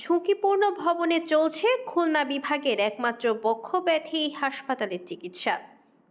ঝুঁকিপূর্ণ ভবনে চলছে খুলনা বিভাগের একমাত্র বক্ষব্যাধি হাসপাতালের চিকিৎসা।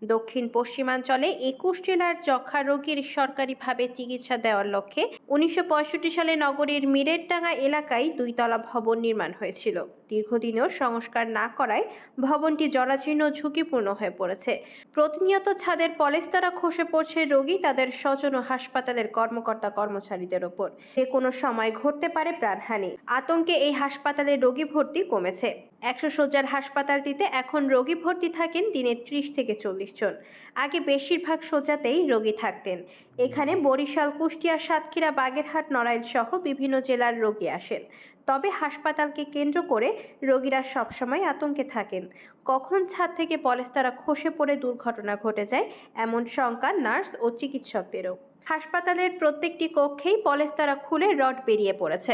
দক্ষিণ পশ্চিমাঞ্চলে একুশ জেলার যক্ষা রোগীর সরকারিভাবে চিকিৎসা দেওয়ার লক্ষ্যে উনিশশো পঁয়ষট্টি সালে নগরীর মিরেরডাঙ্গা এলাকায় দুইতলা ভবন নির্মাণ হয়েছিল। দীর্ঘদিনেও সংস্কার না করায় ভবনটি জরাজীর্ণ ঝুঁকিপূর্ণ হয়ে পড়েছে। প্রতিনিয়ত ছাদের পলেস্তারা খসে পড়ছে রোগী তাদের স্বজন ও হাসপাতালের কর্মকর্তা কর্মচারীদের ওপর। যে কোনো সময় ঘটতে পারে প্রাণহানি। আতঙ্কে এই হাসপাতালে রোগী ভর্তি কমেছে। একশো শয্যার হাসপাতালটিতে এখন রোগী ভর্তি থাকেন দিনে ত্রিশ থেকে চল্লিশ জন। আগে বেশিরভাগ শয্যাতেই রোগী থাকতেন। এখানে বরিশাল, কুষ্টিয়া, সাতক্ষীরা বাগেরহাট নড়াইল সহ বিভিন্ন জেলার রোগী আসেন। তবে হাসপাতালকে কেন্দ্র করে রোগীরা সবসময় আতঙ্কে থাকেন। কখন ছাদ থেকে পলেস্তারা খসে পড়ে দুর্ঘটনা ঘটে যায়, এমন শঙ্কা নার্স ও চিকিৎসকদেরও। হাসপাতালের প্রত্যেকটি কক্ষেই পলেস্তারা খুলে রড বেরিয়ে পড়েছে।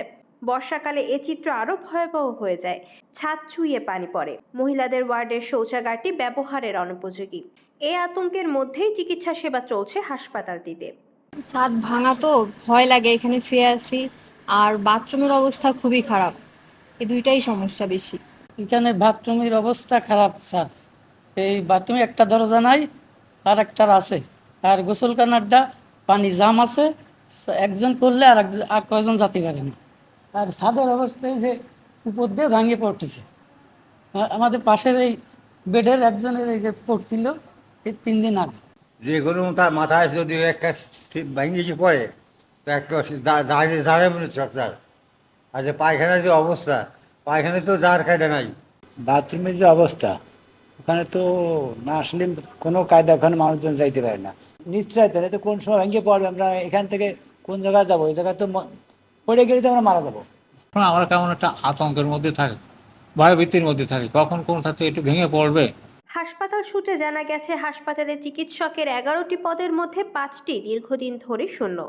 বর্ষাকালে এ চিত্র আরও ভয়াবহ হয়ে যায়। ছাদ ছুঁয়ে পানি পড়ে। মহিলাদের ওয়ার্ডের শৌচাগারটি ব্যবহারের অনুপযোগী। এ আতঙ্কের মধ্যেই চিকিৎসা সেবা চলছে হাসপাতালটিতে। ছাদ ভাঙা তো, ভয় লাগে, এখানে শুয়ে আছি। আর বাথরুমের অবস্থা খুবই খারাপ। এই দুইটাই সমস্যা বেশি। এখানে বাথরুমের অবস্থা খারাপ, স্যার। এই বাথরুমে একটা দরজা নাই, আর একটার আছে। আর গোসলখানারটা পানি জাম আছে একজন করলে আর আর কয়জন যেতে পারে না। আর ছাদের অবস্থায় যে উপর দিয়ে ভাঙে পড়তেছে। আমাদের পাশের এই বেডের একজনের এই যে পড়ছিল এই তিন দিন আগে। যে কোনো তার মাথায় যদি একটা ভেঙেছি পড়ে তো একটা দাঁড়িয়ে দাঁড়িয়ে মনে সরকার আর যে পায়খানার যে অবস্থা পায়খানায় তো যার কায়দা নাই। বাথরুমের যে অবস্থা ওখানে তো না আসলে কোনো কায়দা ওখানে মানুষজন যাইতে পারে না। নিশ্চয় তাহলে তো কোন সময় ভেঙে পড়বে? আমরা এখান থেকে কোন জায়গায় যাব? এই জায়গায় তো পড়ে গেলে তো আমরা মারা যাব। আমরা কেমন একটা আতঙ্কের মধ্যে থাকি ভয়ভীতির মধ্যে থাকি। কখন কোন থেকে একটু ভেঙে পড়বে সূত্রে জানা গেছে, হাসপাতালে চিকিৎসকের এগারোটি পদের মধ্যে পাঁচটি দীর্ঘদিন ধরে শূন্য।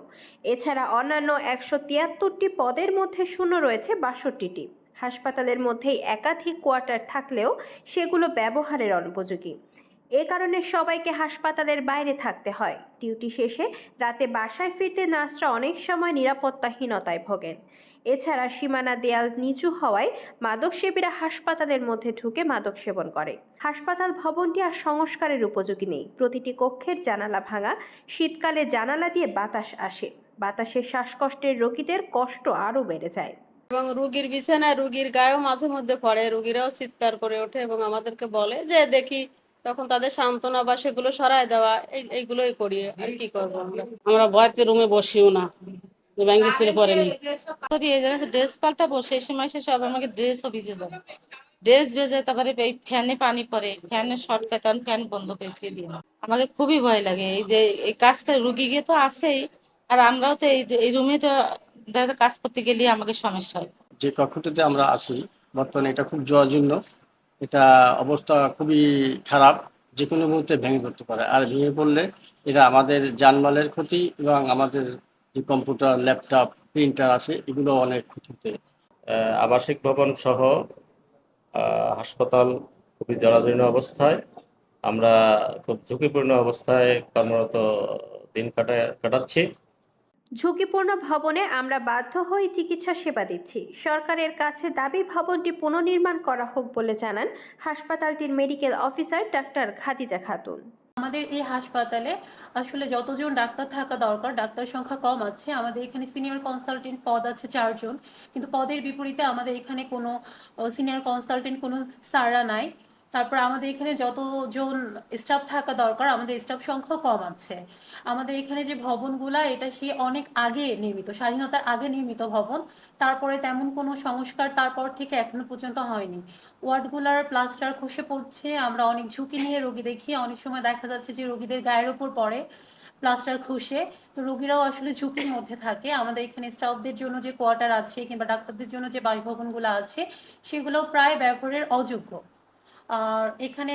এছাড়া অন্যান্য একশো তিয়াত্তরটি পদের মধ্যে শূন্য রয়েছে বাষট্টিটি। হাসপাতালের মধ্যেই একাধিক কোয়ার্টার থাকলেও সেগুলো ব্যবহারের অনুপযোগী। এ কারণে সবাইকে হাসপাতালের বাইরে থাকতে হয়। ডিউটি শেষে রাতে বাসায় ফিরতে নার্সরা অনেক সময় নিরাপত্তাহীনতায় ভোগেন। এছাড়া সীমানা দেয়াল নিচু হওয়ায় মাদকসেবীরা হাসপাতালের মধ্যে ঢুকে মাদক সেবন করে। হাসপাতাল ভবনটি আর সংস্কারের উপযোগী নেই। প্রতিটি কক্ষের জানালা ভাঙা, শীতকালে জানালা দিয়ে বাতাস আসে। বাতাসে শ্বাসকষ্টের রোগীদের কষ্ট আরও বেড়ে যায়। এবং রুগীর বিছানায় রুগীর গায়েও মাঝে মধ্যে পড়ে। রুগীরাও চিৎকার করে ওঠে এবং আমাদেরকে বলে যে, দেখি তখন তাদের সান্ত্বনা বা সেগুলো সরায় দেওয়া এইগুলোই করি আর কি করব আমরা। আমরা ভয়তে রুমে বসিও না। যে ব্যাঙ্গে ছিল পরেনি করি এই জায়গায় ড্রেস পাল্টাবো সেই সময় সে সব আমাকে ড্রেসও ভিজে যাবে ড্রেস ভেজে তারপরে এই ফ্যানে পানি পড়ে ফ্যানে শর্ট খায় তখন ফ্যান বন্ধ করে দিয়ে দিই আমাকে খুবই ভয় লাগে। এই যে এই কাজটা রুগী গিয়ে তো আছেই আর আমরাও তো এই এই রুমে তো কাজ করতে গেলে আমাকে সমস্যা হয়। যে কক্ষটিতে আমরা আছি বর্তমানে এটা খুব জরাজীর্ণ এটা অবস্থা খুবই খারাপ যে কোনো মুহূর্তে ভেঙে পড়তে পারে। আর ভেঙে পড়লে এটা আমাদের জানমালের ক্ষতি এবং আমাদের যে কম্পিউটার, ল্যাপটপ, প্রিন্টার আছে, এগুলো অনেক ক্ষতি হতে আবাসিক ভবন সহ হাসপাতাল খুবই জরাজীর্ণ অবস্থায়। আমরা খুব ঝুঁকিপূর্ণ অবস্থায় কর্মরত দিন কাটায়, কাটাচ্ছি। ঝুঁকিপূর্ণ ভবনে আমরা বাধ্য হয়ে চিকিৎসা সেবা দিচ্ছি। সরকারের কাছে দাবি, ভবনটি পুনর্নির্মাণ করা হোক বলে জানান হাসপাতালটির medical officer doctor Khadija Khatun. আমাদের এই হাসপাতালে আসলে যতজন ডাক্তার থাকা দরকার, ডাক্তার সংখ্যা কম আছে। আমাদের এখানে সিনিয়র কনসালটেন্ট পদ আছে চারজন। কিন্তু পদের বিপরীতে আমাদের এখানে কোনো সিনিয়র কনসালটেন্ট কোনো স্যাররা নাই। তারপর আমাদের এখানে যতজন স্টাফ থাকা দরকার, আমাদের স্টাফ সংখ্যা কম আছে। আমাদের এখানে যে ভবনগুলা, এটা সে অনেক আগে নির্মিত, স্বাধীনতার আগে নির্মিত ভবন। তারপরে তেমন কোনো সংস্কার তারপর থেকে এখনও পর্যন্ত হয়নি। ওয়ার্ডগুলার প্লাস্টার খসে পড়ছে, আমরা অনেক ঝুঁকি নিয়ে রোগী দেখি। অনেক সময় দেখা যাচ্ছে যে রোগীদের গায়ের ওপর পড়ে প্লাস্টার খসে। তো রোগীরাও আসলে ঝুঁকির মধ্যে থাকে। আমাদের এখানে স্টাফদের জন্য যে কোয়ার্টার আছে কিংবা ডাক্তারদের জন্য যে বাসভবনগুলো আছে সেগুলো প্রায় ব্যবহারের অযোগ্য। আর এখানে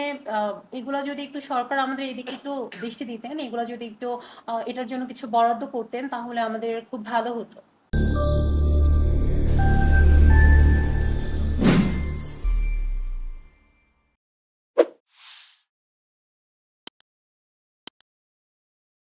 এগুলা যদি একটু সরকার আমাদের এদিকে একটু দৃষ্টি দিতেন, এগুলা যদি একটু এটার জন্য কিছু বরাদ্দ করতেন, তাহলে আমাদের খুব ভালো হতো।